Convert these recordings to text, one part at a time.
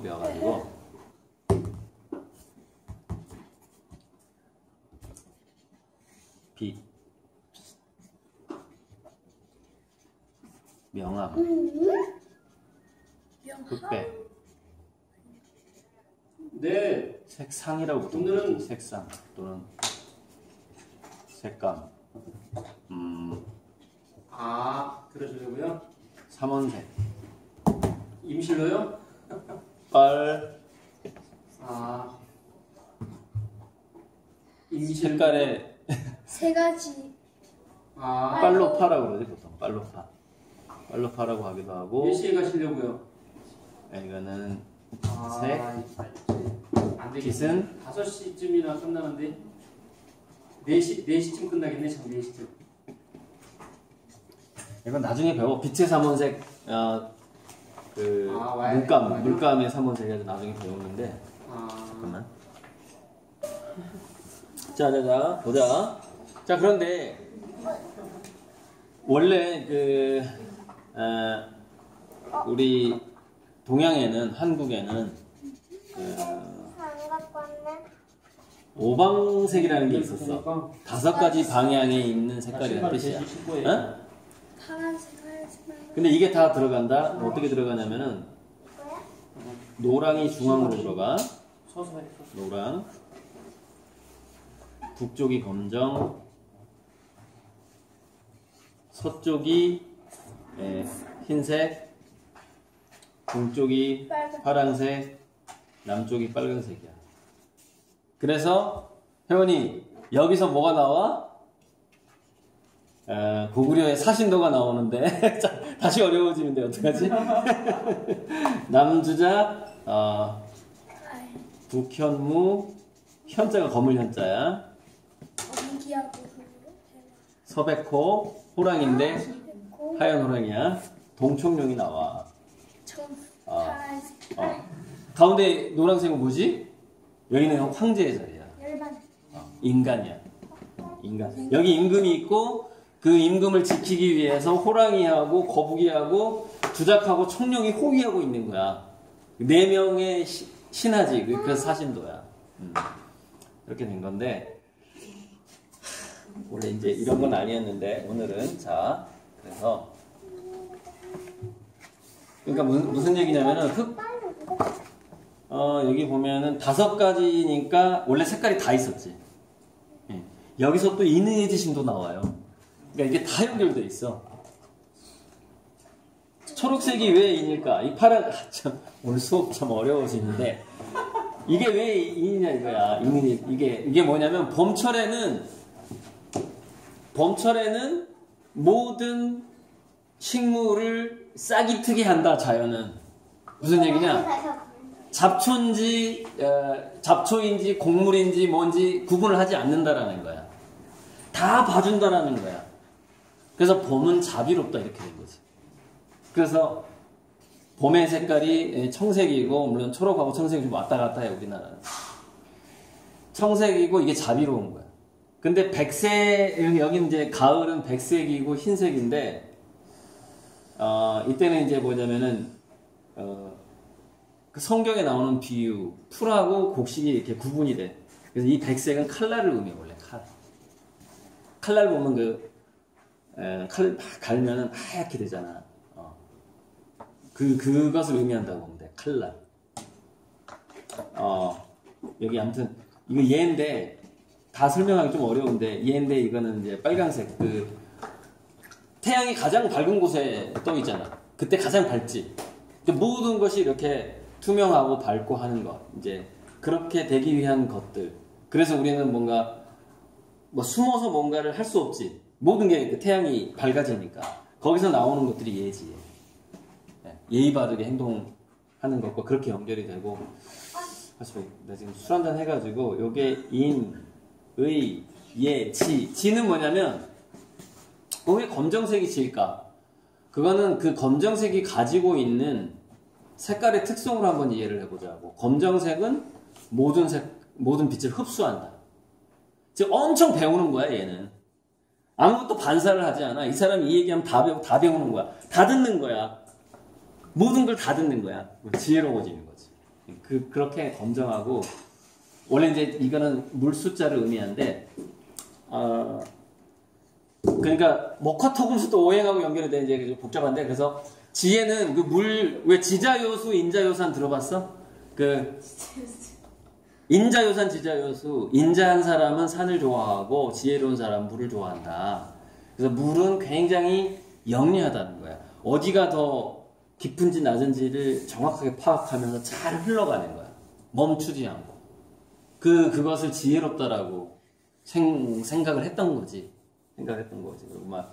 배워가지고 비 명암 흑배 네. 색상이라고 오늘은- 부르죠. 색상 또는 색감 음 아, 그러시려고요? 삼원색 임실로요? 빨 아. 임실. 색깔의 세 가지 아. 빨로 파라고 그러지 보통 빨로 파 빨로 파라고 하기도 하고 몇 시에 가시려고요? 이거는 아, 색. 안 되겠네. 빛은 5시쯤이나 끝나는데 4시 4시쯤 끝나겠네. 참 4시쯤. 이건 나중에 배워 빛의 삼원색 어, 그 아, 와야 물감 되는구나. 물감의 삼원색에서 나중에 배우는데 아. 잠깐만 자자자 보자 자 그런데 원래 그 어, 우리 동양에는 한국에는 그. 오방색이라는 게 있었어 다섯 가지 방향에 있는 색깔이라는 뜻이야. 어? 파란색, 근데 이게 다 들어간다 어떻게 들어가냐면은? 노랑이 중앙으로 들어가. 노랑 북쪽이 검정 서쪽이 예, 흰색 동쪽이. 파란색 남쪽이 빨간색이야 그래서 혜원이 여기서 뭐가 나와? 어, 고구려의 사신도가 나오는데 자, 다시 어려워지는데 어떡하지? 남주자 어, 북현무 현자가 검을 현자야. 서백호 호랑인데 하얀 호랑이야 동청룡이 나와 전 아. 파란색. 어. 가운데 노란색은 뭐지? 여기는 황제의 자리야. 어, 인간이야 인간 여기 임금이 있고 그 임금을 지키기 위해서 호랑이하고 거북이하고 주작하고 청룡이 호위하고 있는 거야 네 명의 시- 신하지 그- 그래서 사신도야 음. 이렇게 된 건데 원래 이제 이런 건 아니었는데 오늘은 자 그래서 그러니까 무슨, 무슨 얘기냐면은 흑 어, 여기 보면은 다섯 가지니까 원래 색깔이 다 있었지. 예. 여기서 또 인의의 신도 나와요. 그러니까 이게 다 연결돼 있어. 초록색이 왜 인일까? 이 파란, 아, 참, 오늘 수업 참 어려워지는데, 이게 왜 인이냐 이거야. 인이, 이게, 이게 뭐냐면, 봄철에는, 봄철에는 모든 식물을 싹이 트게 한다, 자연은. 무슨 얘기냐? 잡초인지 어, 잡초인지 곡물인지 뭔지 구분을 하지 않는다라는 거야. 다 봐준다라는 거야. 그래서 봄은 자비롭다 이렇게 된 거지. 그래서 봄의 색깔이 예, 청색이고 물론 초록하고 청색이 좀 왔다 갔다 해 우리나라는. 청색이고 이게 자비로운 거야. 근데 백색 여기 이제 가을은 백색이고 흰색인데 어, 이때는 이제 뭐냐면은 어, 그 성경에 나오는 비유, 풀하고 곡식이 이렇게 구분이 돼. 그래서 이 백색은 칼날을 의미해, 원래 칼. 칼날 보면 그, 에, 칼 갈면은 하얗게 되잖아. 어. 그, 그것을 의미한다고 보면 돼. 칼날. 어, 여기 아무튼, 이거 얘인데, 다 설명하기 좀 어려운데, 얘인데 이거는 이제 빨간색, 그, 태양이 가장 밝은 곳에 떠 있잖아. 그때 가장 밝지. 근데 모든 것이 이렇게 투명하고 밝고 하는 것. 이제 그렇게 되기 위한 것들. 그래서 우리는 뭔가 뭐 숨어서 뭔가를 할 수 없지. 모든 게그 태양이 밝아지니까. 거기서 나오는 것들이 예지. 예, 예의 바르게 행동하는 것과 그렇게 연결이 되고. 아, 저, 나 지금 술 한잔 해가지고, 요게 인, 의, 예, 지. 지는 뭐냐면, 어, 왜 검정색이 질까? 그거는 그 검정색이 가지고 있는 색깔의 특성으로 한번 이해를 해보자고. 검정색은 모든 색, 모든 빛을 흡수한다. 즉, 엄청 배우는 거야, 얘는. 아무것도 반사를 하지 않아. 이 사람이 이 얘기하면 다 배우, 다 배우는 거야. 다 듣는 거야. 모든 걸 다 듣는 거야. 지혜로워지는 거지. 그, 그렇게 검정하고 원래 이제 이거는 물 숫자를 의미하는데 어, 그러니까 목화토금수도 오행하고 연결이 돼 이제 좀 복잡한데 그래서 지혜는 그 물 왜 지자요수 인자요산 들어봤어? 그 인자요산 지자요수 인자한 사람은 산을 좋아하고 지혜로운 사람은 물을 좋아한다. 그래서 물은 굉장히 영리하다는 거야. 어디가 더 깊은지 낮은지를 정확하게 파악하면서 잘 흘러가는 거야. 멈추지 않고. 그, 그것을 지혜롭다라고 생, 생각을 했던 거지. 생각했던 거지. 그리고 막.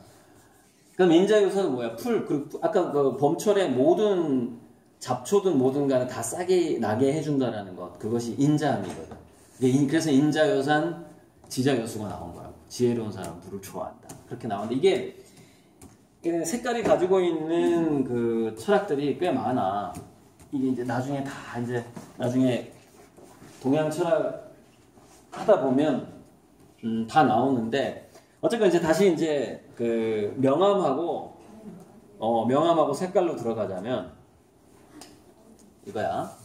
그럼 인자요소는 뭐야? 풀. 그리고 아까 그 범철의 모든 잡초든 뭐든 간에 다 싸게 나게 해준다라는 것. 그것이 인자함이거든. 그래서 인자요산, 지자요수가 나온 거야. 지혜로운 사람 물을 좋아한다. 그렇게 나오는데 이게 색깔이 가지고 있는 그 철학들이 꽤 많아. 이게 이제 나중에 다 이제 나중에 동양 철학 하다 보면 음, 다 나오는데 어쨌건 이제 다시 이제 그 명암하고 어 명암하고 색깔로 들어가자면 이거야.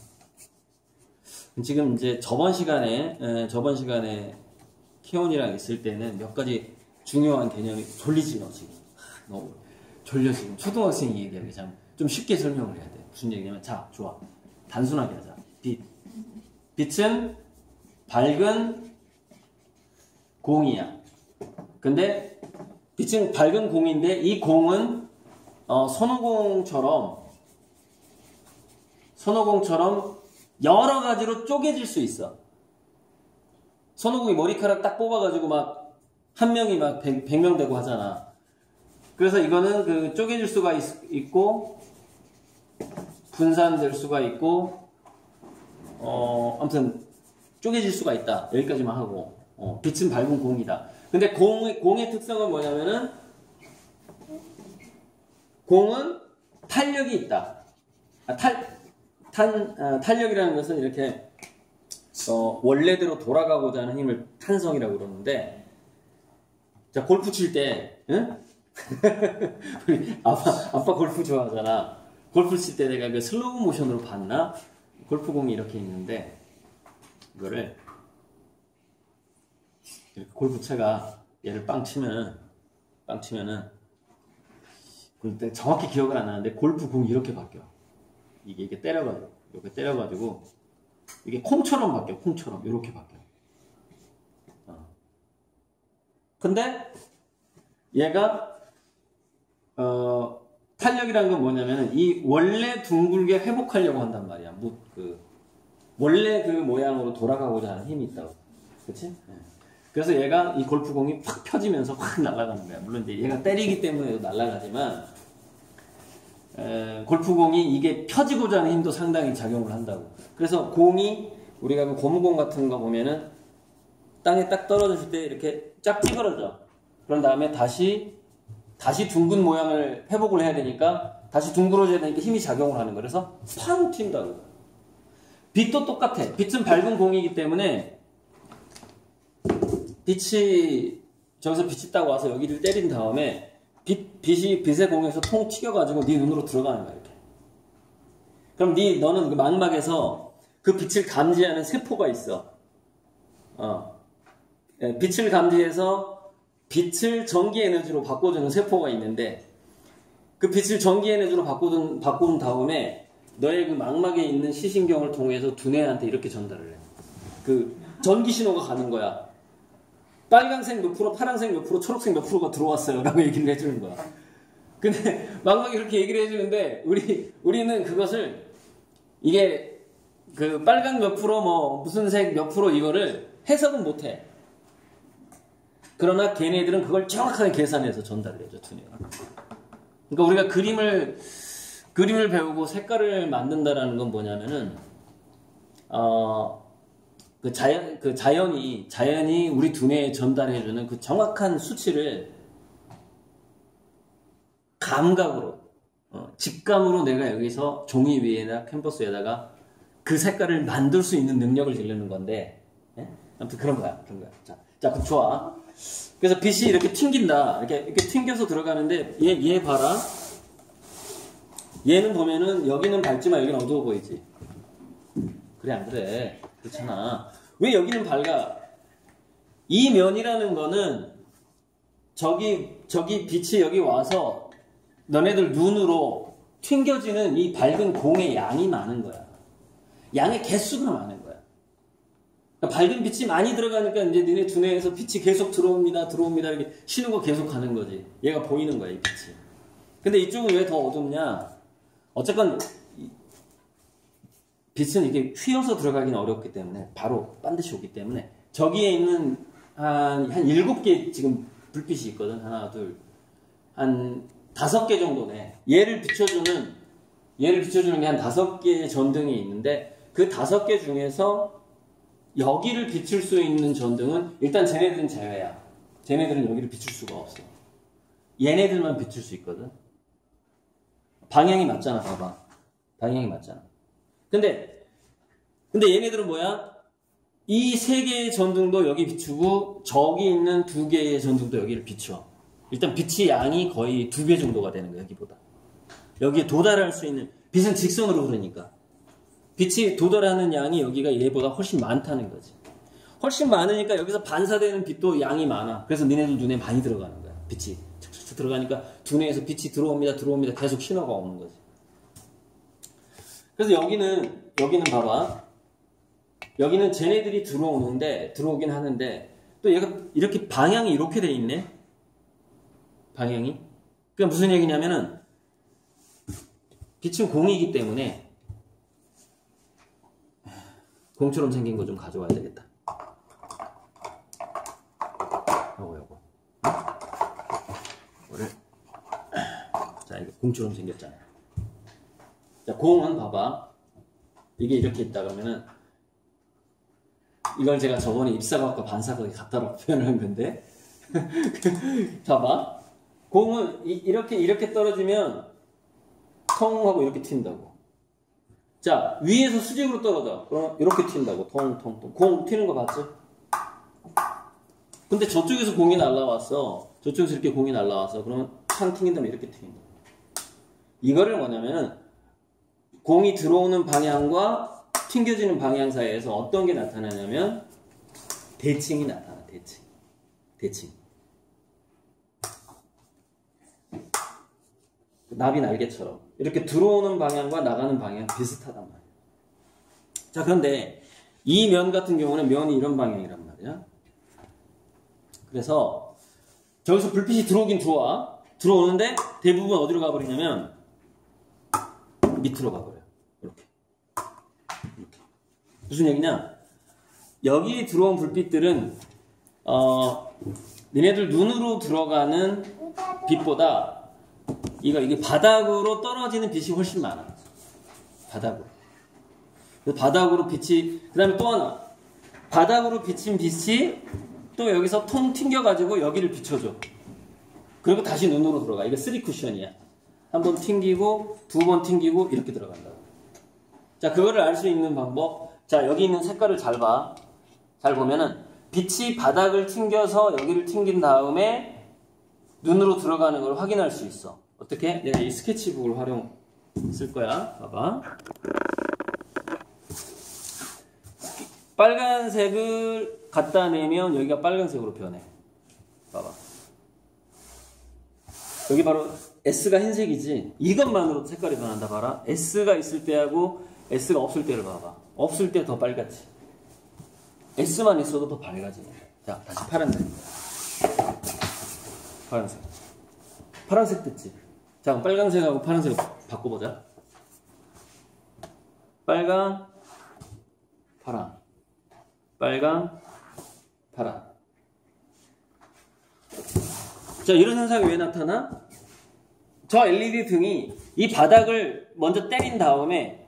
지금 이제 저번 시간에 에, 저번 시간에 키온이랑 있을 때는 몇 가지 중요한 개념이 졸리지 너 지금. 하, 너무 졸려 지금. 초등학생이 얘기하기 참 좀 쉽게 설명을 해야 돼. 무슨 얘기냐면 자 좋아. 단순하게 하자. 빛. 빛은 밝은 공이야. 근데 빛은 밝은 공인데 이 공은 어, 손오공처럼 손오공처럼 여러 가지로 쪼개질 수 있어 손오공이 머리카락 딱 뽑아가지고 막 한 명이 막 100, 명 되고 하잖아. 그래서 이거는 그 쪼개질 수가 있, 고 분산될 수가 있고 어 아무튼 쪼개질 수가 있다. 여기까지만 하고 어, 빛은 밝은 공이다. 근데 공, 공의 특성은 뭐냐면은 공은 탄력이 있다. 아, 탈, 탄, 아, 탄력이라는 것은 이렇게 어, 원래대로 돌아가고자 하는 힘을 탄성이라고 그러는데 자 골프 칠때 응? 아빠 아빠 골프 좋아하잖아. 골프 칠 때 내가 그 슬로우 모션으로 봤나? 골프공이 이렇게 있는데 이거를 골프채가 얘를 빵 치면 빵 치면은 근데 정확히 기억은 안 나는데 골프공이 이렇게 바뀌어 이게 이렇게 때려가지고 이렇게 때려가지고 이게 콩처럼 바뀌어 콩처럼 이렇게 바뀌어 어. 근데 얘가 어, 탄력이라는 건 뭐냐면은 이 원래 둥글게 회복하려고 한단 말이야. 뭐, 그 원래 그 모양으로 돌아가고자 하는 힘이 있다고. 그치? 예. 그래서 얘가 이 골프공이 확 펴지면서 확 날아가는 거야. 물론 이제 얘가 때리기 때문에 날아가지만 에, 골프공이 이게 펴지고자 하는 힘도 상당히 작용을 한다고. 그래서 공이 우리가 그 고무공 같은 거 보면은 땅에 딱 떨어졌을 때 이렇게 쫙 찌그러져. 그런 다음에 다시 다시 둥근 모양을 회복을 해야 되니까 다시 둥그러져야 되니까 힘이 작용을 하는. 그래서 팡 튄다고. 빛도 똑같아. 빛은 밝은 공이기 때문에 빛이 저기서 빛이 딱 와서 여기를 때린 다음에 빛, 빛이 빛의 공에서 통 튀겨가지고 네 눈으로 들어가는 거야 이렇게. 그럼 네 너는 그 망막에서 그 빛을 감지하는 세포가 있어. 어. 예, 빛을 감지해서 빛을 전기 에너지로 바꿔주는 세포가 있는데 그 빛을 전기 에너지로 바꿔준, 바꾼 다음에 너의 그 망막에 있는 시신경을 통해서 두뇌한테 이렇게 전달을 해. 그 전기 신호가 가는 거야. 빨간색 몇 프로, 파란색 몇 프로, 초록색 몇 프로가 들어왔어요. 라고 얘기를 해주는 거야. 근데 망막이 그렇게 얘기를 해주는데 우리, 우리는 그것을 이게 그 빨간 몇 프로 뭐 무슨 색 몇 프로 이거를 해석은 못해. 그러나 걔네들은 그걸 정확하게 계산해서 전달을 해줘 두뇌가. 그러니까 우리가 그림을 그림을 배우고 색깔을 만든다라는 건 뭐냐면은 어 그 자연 그 자연이 자연이 우리 두뇌에 전달해 주는 그 정확한 수치를 감각으로 어, 직감으로 내가 여기서 종이 위에다 캔버스에다가 그 색깔을 만들 수 있는 능력을 기르는 건데 예? 아무튼 그런 거야 그런 거야. 자, 자 그럼 좋아. 그래서 빛이 이렇게 튕긴다. 이렇게 이렇게 튕겨서 들어가는데 얘 얘 봐라. 얘는 보면은 여기는 밝지만 여기는 어두워 보이지. 그래 안 그래? 그렇잖아. 왜 여기는 밝아? 이 면이라는 거는 저기 저기 빛이 여기 와서 너네들 눈으로 튕겨지는 이 밝은 공의 양이 많은 거야. 양의 개수가 많은 거야. 그러니까 밝은 빛이 많이 들어가니까 이제 너네 두뇌에서 빛이 계속 들어옵니다, 들어옵니다 이렇게 쉬는 거 계속 하는 거지. 얘가 보이는 거야 이 빛이. 근데 이쪽은 왜 더 어둡냐? 어쨌건 이 빛은 이게 휘어서 들어가기는 어렵기 때문에 바로 반드시 오기 때문에 저기에 있는 한, 한 일곱 개 지금 불빛이 있거든. 하나, 둘, 한 다섯 개 정도네. 얘를 비춰주는, 얘를 비춰주는 게 한 다섯 개의 전등이 있는데 그 다섯 개 중에서 여기를 비출 수 있는 전등은 일단 쟤네들은 제외야. 쟤네들은 여기를 비출 수가 없어. 얘네들만 비출 수 있거든. 방향이 맞잖아, 봐봐. 방향이 맞잖아. 근데, 근데 얘네들은 뭐야? 이 세 개의 전등도 여기 비추고, 저기 있는 두 개의 전등도 여기를 비춰. 일단 빛의 양이 거의 두 배 정도가 되는 거야, 여기보다. 여기에 도달할 수 있는, 빛은 직선으로 흐르니까. 빛이 도달하는 양이 여기가 얘보다 훨씬 많다는 거지. 훨씬 많으니까 여기서 반사되는 빛도 양이 많아. 그래서 니네들 눈에 많이 들어가는 거야. 빛이 들어가니까 두뇌에서 빛이 들어옵니다, 들어옵니다. 계속 신호가 오는 거지. 그래서 여기는 여기는 봐봐. 여기는 쟤네들이 들어오는데 들어오긴 하는데 또 얘가 이렇게 방향이 이렇게 돼 있네. 방향이. 그게 무슨 얘기냐면은 빛은 공이기 때문에 공처럼 생긴 거 좀 가져와야 되겠다. 요거 요거. 자 이거 공처럼 생겼잖아요. 자 공은 봐봐. 이게 이렇게 있다 그러면은 이걸 제가 저번에 입사과학과 반사각에 갖다로 표현한 건데 봐봐. 공은 이, 렇게 이렇게 떨어지면 통 하고 이렇게 튄다고. 자, 위에서 수직으로 떨어져. 그럼 이렇게 튄다고. 통, 통, 통. 공 튀는 거 봤지? 근데 저쪽에서 공이 날라왔어. 저쪽에서 이렇게 공이 날라왔어. 그러면 탕 튕긴 다음에 이렇게 튕긴다. 이거를 뭐냐면은 공이 들어오는 방향과 튕겨지는 방향 사이에서 어떤 게 나타나냐면 대칭이 나타나. 대칭. 대칭. 나비 날개처럼 이렇게 들어오는 방향과 나가는 방향 비슷하단 말이야. 자 그런데 이 면 같은 경우는 면이 이런 방향이란 말이야. 그래서 저기서 불빛이 들어오긴 들어와. 들어오는데 대부분 어디로 가버리냐면 밑으로. 이렇게. 무슨 얘기냐? 여기 들어온 불빛들은 어, 니네들 눈으로 들어가는 빛보다 이거 이게 바닥으로 떨어지는 빛이 훨씬 많아. 바닥으로. 바닥으로 빛이 그다음에 또 하나 바닥으로 비친 빛이 또 여기서 통 튕겨가지고 여기를 비춰줘. 그리고 다시 눈으로 들어가. 이거 쓰리 쿠션이야. 한 번 튕기고 두 번 튕기고 이렇게 들어간다고. 자 그거를 알 수 있는 방법. 자 여기 있는 색깔을 잘 봐. 잘 보면은 빛이 바닥을 튕겨서 여기를 튕긴 다음에 눈으로 들어가는 걸 확인할 수 있어. 어떻게? 내가 이 스케치북을 활용 쓸 거야. 봐봐. 빨간색을 갖다 내면 여기가 빨간색으로 변해. 봐봐. 여기 바로 S가 흰색이지. 이것만으로 색깔이 변한다 봐라. S가 있을 때하고 S가 없을 때를 봐봐. 없을 때 더 빨갛지. S만 있어도 더 밝아지. 자, 다시 파란색. 파란색. 파란색 됐지? 자, 그럼 빨간색하고 파란색 바꿔보자. 빨강, 파랑. 빨강, 파랑. 자, 이런 현상이 왜 나타나? 저 LED 등이 이 바닥을 먼저 때린 다음에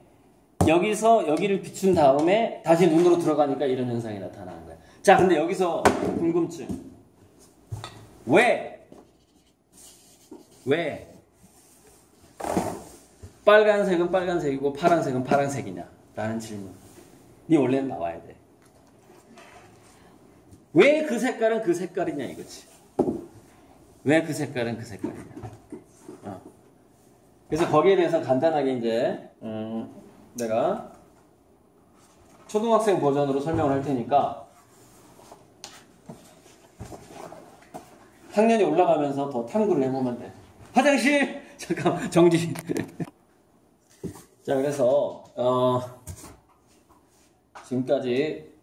여기서 여기를 비춘 다음에 다시 눈으로 들어가니까 이런 현상이 나타나는 거야. 자, 근데 여기서 궁금증. 왜? 왜? 빨간색은 빨간색이고 파란색은 파란색이냐? 라는 질문. 네 원래는 나와야 돼. 왜 그 색깔은 그 색깔이냐 이거지. 왜 그 색깔은 그 색깔이냐. 어. 그래서 거기에 대해서 간단하게 이제 음, 내가 초등학생 버전으로 설명을 할 테니까 학년이 올라가면서 더 탐구를 해보면 돼. 화장실! 잠깐, 정지. 자, 그래서, 어, 지금까지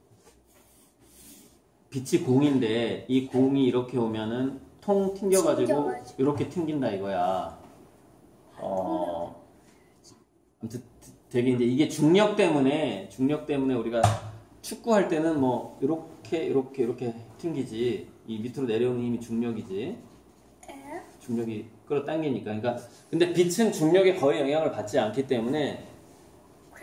빛이 공인데 이 공이 이렇게 오면은 통 튕겨가지고. 이렇게 튕긴다 이거야. 어, 아무튼 되게 이제 이게 중력 때문에 중력 때문에 우리가 축구할 때는 뭐 이렇게 이렇게 이렇게 튕기지. 이 밑으로 내려오는 힘이 중력이지. 에? 중력이 끌어당기니까. 그러니까 근데 빛은 중력에 거의 영향을 받지 않기 때문에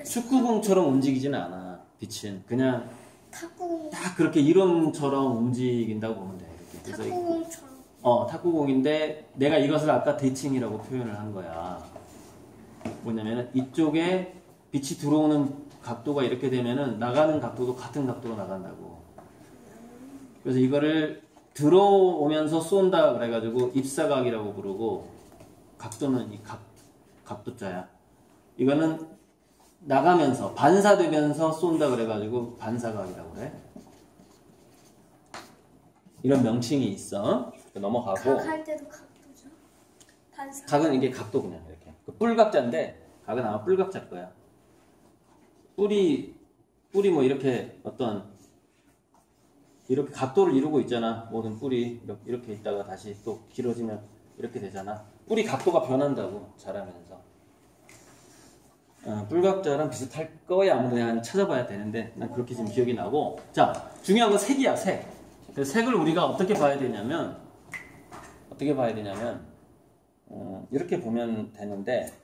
축구공처럼 움직이지는 않아 빛은. 그냥 탁구 딱 그렇게 이론처럼 움직인다고 보면 돼 이렇게. 그래서 이- 탁구공처럼. 어, 탁구공인데 내가 이것을 아까 대칭이라고 표현을 한 거야. 뭐냐면은 이쪽에 빛이 들어오는 각도가 이렇게 되면은 나가는 각도도 같은 각도로 나간다고. 그래서 이거를 들어오면서 쏜다 그래가지고 입사각이라고 부르고 각도는 이 각, 각도자야. 이거는 나가면서 반사되면서 쏜다 그래가지고 반사각이라고 그래. 이런 명칭이 있어. 넘어가고. 각할 때도 각도죠 반사 각은 이게 각도 그냥 이렇게. 그 뿔각자인데 각은 아마 뿔각자일 거야. 뿔이 뿔이 뭐 이렇게 어떤 이렇게 각도를 이루고 있잖아. 모든 뿔이 이렇게, 있다가 다시 또 길어지면 이렇게 되잖아. 뿔이 각도가 변한다고 자라면서. 어, 뿔각자랑 비슷할 거야 아무래도 찾아봐야 되는데 난 그렇게 지금 기억이 나고 자 중요한 건 색이야 색 색을 우리가 어떻게 봐야 되냐면 어떻게 봐야 되냐면 어, 이렇게 보면 되는데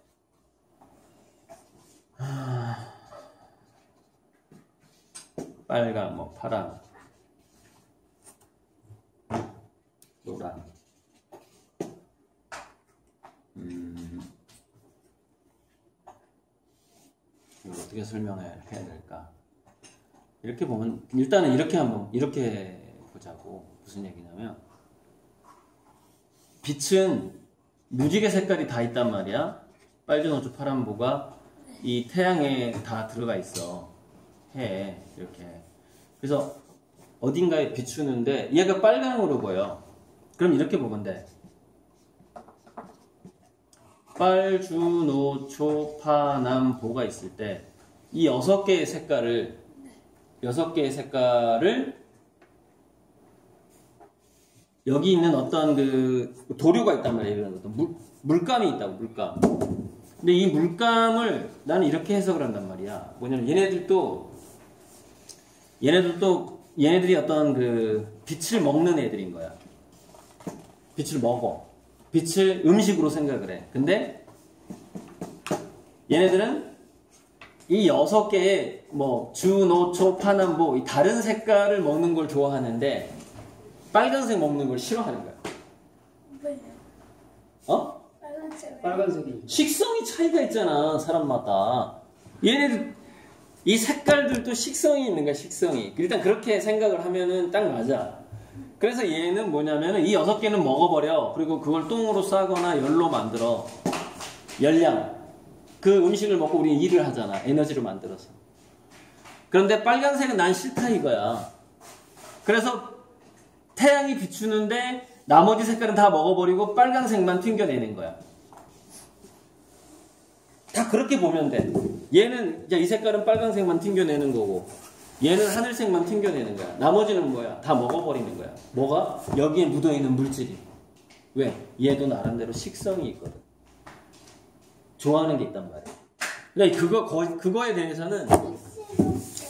빨강, 뭐 파랑, 노랑, 음, 이걸 어떻게 설명해야 될까? 이렇게 보면 일단은 이렇게 한번 이렇게 보자고 무슨 얘기냐면 빛은 무지개 색깔이 다 있단 말이야. 빨간 우주 파란보가 이 태양에 다 들어가 있어. 해에 이렇게. 그래서 어딘가에 비추는데 얘가 빨강으로 보여. 그럼 이렇게 보면 돼. 빨주노초파남보가 있을 때 이 여섯 개의 색깔을 여섯 개의 색깔을 여기 있는 어떤 그 도료가 있단 말이에요. 어떤 물, 물감이 있다고 물감. 근데 이 물감을 나는 이렇게 해석을 한단 말이야. 뭐냐면 얘네들도 얘네들도 얘네들이 어떤 그 빛을 먹는 애들인 거야. 빛을 먹어. 빛을 음식으로 생각을 해. 근데 얘네들은 이 여섯 개의 뭐 주 노 초 파남보 이 다른 색깔을 먹는 걸 좋아하는데 빨간색 먹는 걸 싫어하는 거야. 어? 빨간색 빨간색이 식성이 차이가 있잖아 사람마다. 얘네들 이 색깔들도 식성이 있는 거야 식성이. 일단 그렇게 생각을 하면은 딱 맞아. 그래서 얘는 뭐냐면은 이 여섯 개는 먹어버려. 그리고 그걸 똥으로 싸거나 열로 만들어. 열량. 그 음식을 먹고 우리 일을 하잖아. 에너지를 만들어서. 그런데 빨간색은 난 싫다 이거야. 그래서 태양이 비추는데 나머지 색깔은 다 먹어버리고 빨간색만 튕겨내는 거야. 다 그렇게 보면 돼. 얘는 이 색깔은 빨간색만 튕겨내는 거고, 얘는 하늘색만 튕겨내는 거야. 나머지는 뭐야? 다 먹어버리는 거야. 뭐가? 여기에 묻어있는 물질이. 왜? 얘도 나름대로 식성이 있거든. 좋아하는 게 있단 말이야. 그러니까 그거, 거- 그거에 대해서는,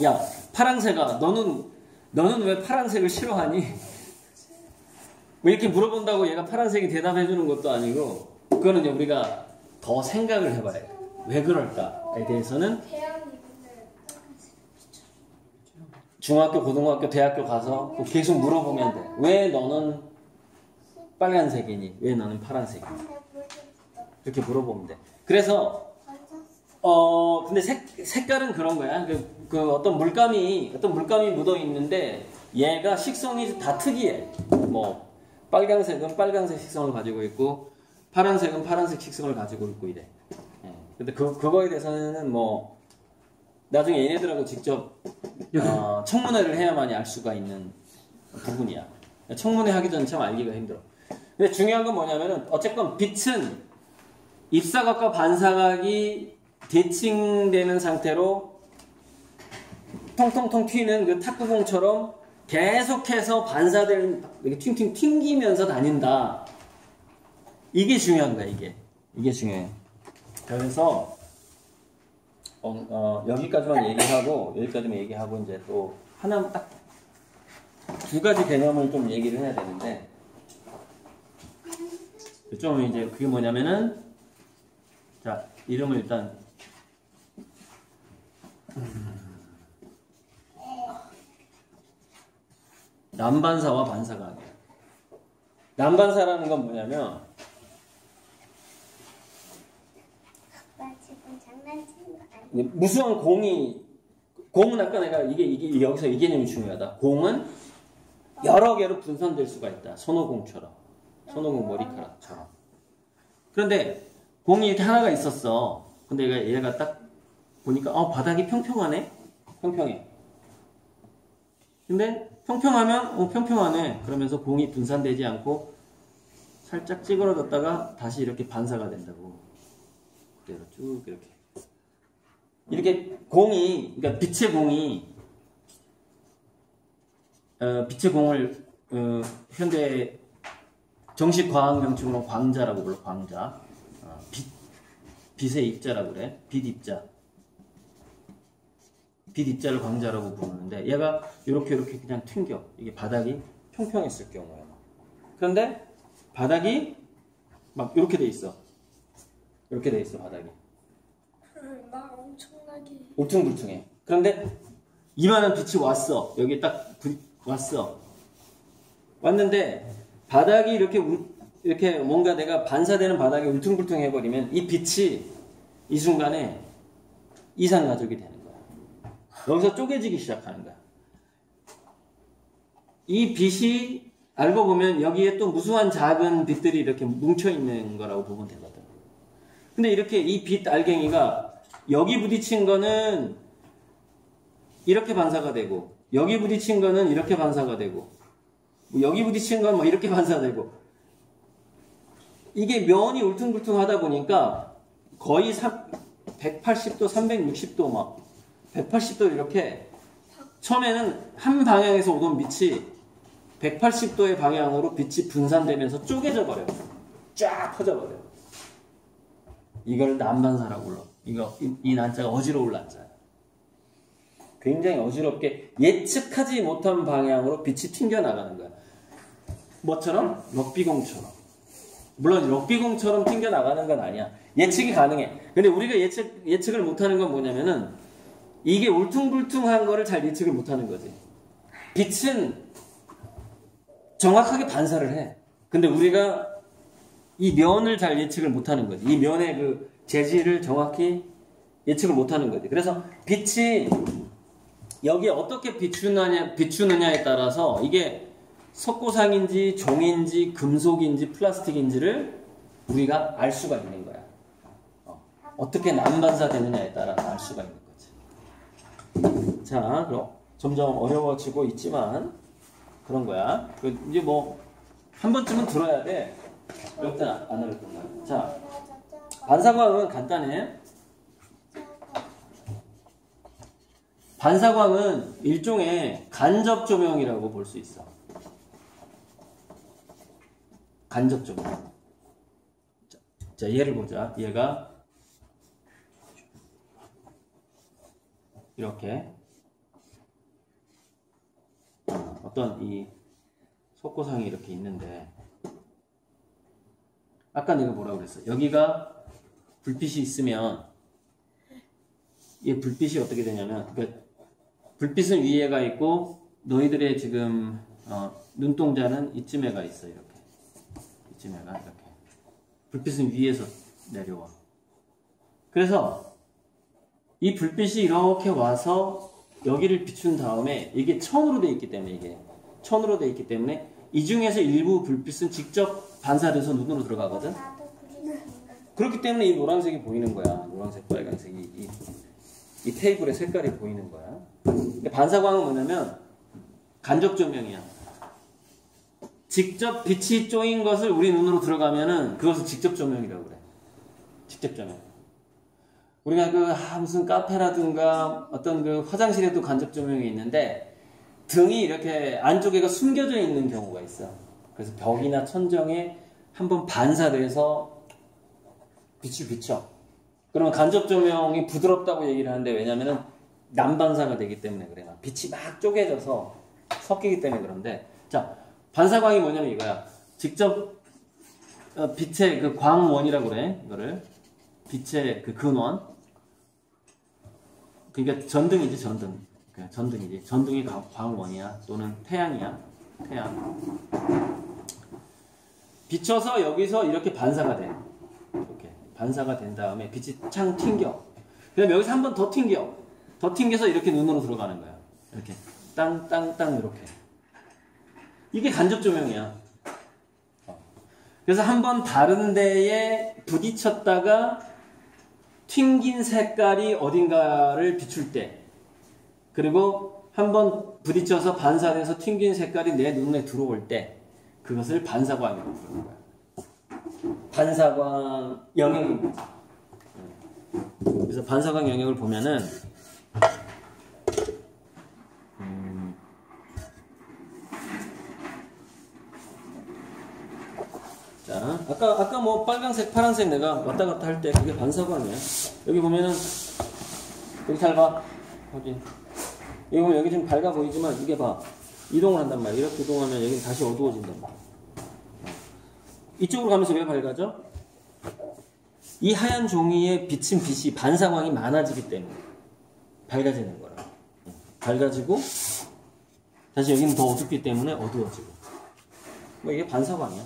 야, 파랑새가, 너는, 너는 왜 파란색을 싫어하니? 뭐 이렇게 물어본다고 얘가 파란색이 대답해 주는 것도 아니고, 그거는 우리가 더 생각을 해봐야 돼. 왜 그럴까에 대해서는 중학교, 고등학교, 대학교 가서 또 계속 물어보면 돼. 왜 너는 빨간색이니? 왜 너는 파란색이니? 이렇게 물어보면 돼. 그래서 어 근데 색 색깔은 그런 거야. 그, 그 어떤 물감이 어떤 물감이 묻어 있는데 얘가 식성이 다 특이해. 뭐 빨간색은 빨간색 식성을 가지고 있고 파란색은 파란색 식성을 가지고 있고 이래. 예. 근데 그 그거에 대해서는 뭐 나중에 얘네들하고 직접 어, 청문회를 해야만이 알 수가 있는 부분이야. 청문회 하기 전에 참 알기가 힘들어. 근데 중요한 건 뭐냐면은 어쨌건 빛은 입사각과 반사각이 대칭되는 상태로 통통통 튀는 그 탁구공처럼 계속해서 반사되는 이렇게 튕튕 튕기면서 다닌다. 이게 중요한 거야 이게 이게 중요해. 그래서 어, 어, 여기까지만 얘기하고 여기까지만 얘기하고 이제 또 하나 딱 두 가지 개념을 좀 얘기를 해야 되는데 좀 이제 그게 뭐냐면은 자 이름을 일단 남반사와 반사각이야. 남반사라는 건 뭐냐면 아빠 지금 장난치는 거 아니야? 무수한 공이 공은 아까 내가 이게 이게 여기서 이 개념이 중요하다. 공은 여러 개로 분산될 수가 있다. 손오공처럼 손오공 머리카락처럼. 그런데 공이 이렇게 하나가 있었어. 근데 얘가, 얘가 딱 보니까 어 바닥이 평평하네. 평평해. 근데 평평하면 어 평평하네. 그러면서 공이 분산되지 않고 살짝 찌그러졌다가 다시 이렇게 반사가 된다고. 그대로 쭉 이렇게. 이렇게 공이, 그러니까 빛의 공이, 어, 빛의 공을, 어, 현대 정식 과학 명칭으로 광자라고 불러, 광자. 어, 빛, 빛의 입자라고 그래. 빛 입자. 빛 입자를 광자라고 부르는데, 얘가 이렇게 이렇게 그냥 튕겨. 이게 바닥이 평평했을 경우에. 그런데 바닥이 막 이렇게 돼 있어. 이렇게 돼 있어, 바닥이. 응, 나 엄청나게 울퉁불퉁해. 그런데 이만한 빛이 왔어. 여기 딱 부- 왔어. 왔는데 바닥이 이렇게 울- 이렇게 뭔가 내가 반사되는 바닥이 울퉁불퉁해 버리면 이 빛이 이 순간에 이상 가족이 되는 거야. 여기서 쪼개지기 시작하는 거야. 이 빛이 알고 보면 여기에 또 무수한 작은 빛들이 이렇게 뭉쳐 있는 거라고 보면 되거든. 근데 이렇게 이 빛 알갱이가 여기 부딪힌 거는 이렇게 반사가 되고 여기 부딪힌 거는 이렇게 반사가 되고 뭐 여기 부딪힌 건 뭐 이렇게 반사되고 이게 면이 울퉁불퉁 하다 보니까 거의 180도, 360도 막 180도 이렇게 처음에는 한 방향에서 오던 빛이 180도의 방향으로 빛이 분산되면서 쪼개져 버려요. 쫙 퍼져 버려요. 이걸 난반사라고 불러. 이거 이, 이 난자가 어지러울 난자야. 굉장히 어지럽게 예측하지 못한 방향으로 빛이 튕겨 나가는 거야. 뭐처럼? 럭비공처럼. 물론 럭비공처럼 튕겨 나가는 건 아니야. 예측이 가능해. 근데 우리가 예측 예측을 못하는 건 뭐냐면은 이게 울퉁불퉁한 거를 잘 예측을 못하는 거지. 빛은 정확하게 반사를 해. 근데 우리가 이 면을 잘 예측을 못하는 거지. 이 면의 그 재질을 정확히 예측을 못하는 거지. 그래서 빛이 여기에 어떻게 비추느냐, 비추느냐에 따라서 이게 석고상인지 종인지 금속인지 플라스틱인지를 우리가 알 수가 있는 거야. 어, 떻게 난반사 되느냐에 따라서 알 수가 있는 거지. 자, 그럼 점점 어려워지고 있지만 그런 거야. 그 이제 뭐 한 번쯤은 들어야 돼. 어렵안 어렵던 거야. 자, 반사광은 간단해. 반사광은 일종의 간접 조명이라고 볼 수 있어. 간접 조명. 자, 자, 얘를 보자. 얘가 이렇게 어, 어떤 이 속고상이 이렇게 있는데 아까 내가 뭐라고 그랬어? 여기가 불빛이 있으면 이 불빛이 어떻게 되냐면 그러니까 불빛은 위에가 있고 너희들의 지금 어, 눈동자는 이쯤에가 있어 이렇게. 이쯤에가 이렇게. 불빛은 위에서 내려와. 그래서 이 불빛이 이렇게 와서 여기를 비춘 다음에 이게 천으로 돼 있기 때문에 이게 천으로 돼 있기 때문에 이 중에서 일부 불빛은 직접 반사돼서 눈으로 들어가거든. 그리고 그렇기 때문에 이 노란색이 보이는 거야. 노란색, 빨간색이 이, 이 테이블의 색깔이 보이는 거야. 근데 반사광은 뭐냐면 간접 조명이야. 직접 빛이 쪼인 것을 우리 눈으로 들어가면은 그것을 직접 조명이라고 그래. 직접 조명. 우리가 그 아, 무슨 카페라든가 어떤 그 화장실에도 간접 조명이 있는데 등이 이렇게 안쪽에가 숨겨져 있는 경우가 있어. 그래서 벽이나 천정에 한번 반사돼서 빛을 비춰. 그러면 간접 조명이 부드럽다고 얘기를 하는데 왜냐면은 난반사가 되기 때문에 그래. 막 빛이 막 쪼개져서 섞이기 때문에 그런데 자 반사광이 뭐냐면 이거야. 직접 어, 빛의 그 광원이라고 그래. 이거를 빛의 그 근원. 그러니까 전등이지 전등. 그러니까 전등이지. 전등이 가- 광원이야. 또는 태양이야. 태양. 비춰서 여기서 이렇게 반사가 돼. 이렇게 반사가 된 다음에 빛이 창 튕겨. 그다음 여기서 한 번 더 튕겨. 더 튕겨서 이렇게 눈으로 들어가는 거야. 이렇게 땅땅땅 이렇게. 이게 간접 조명이야. 어. 그래서 한 번 다른 데에 부딪혔다가 튕긴 색깔이 어딘가를 비출 때, 그리고 한번 부딪혀서 반사돼서 튕긴 색깔이 내 눈에 들어올 때, 그것을 반사광이라고 부르는 거야. 반사광 영역입니다. 그래서 반사광 영역을 보면은 음, 자, 아까 아까 뭐 빨간색, 파란색 내가 왔다 갔다 할 때 그게 반사광이야. 여기 보면은 여기 잘 봐. 여기 여기 보면 여기 좀 밝아 보이지만 이게 봐 이동을 한단 말이야. 이렇게 이동하면 여기 다시 어두워진단 말이야. 이쪽으로 가면서 왜 밝아져? 이 하얀 종이에 비친 빛이 반사광이 많아지기 때문에 밝아지는 거라. 밝아지고 다시 여기는 더 어둡기 때문에 어두워지고. 뭐 이게 반사광이야.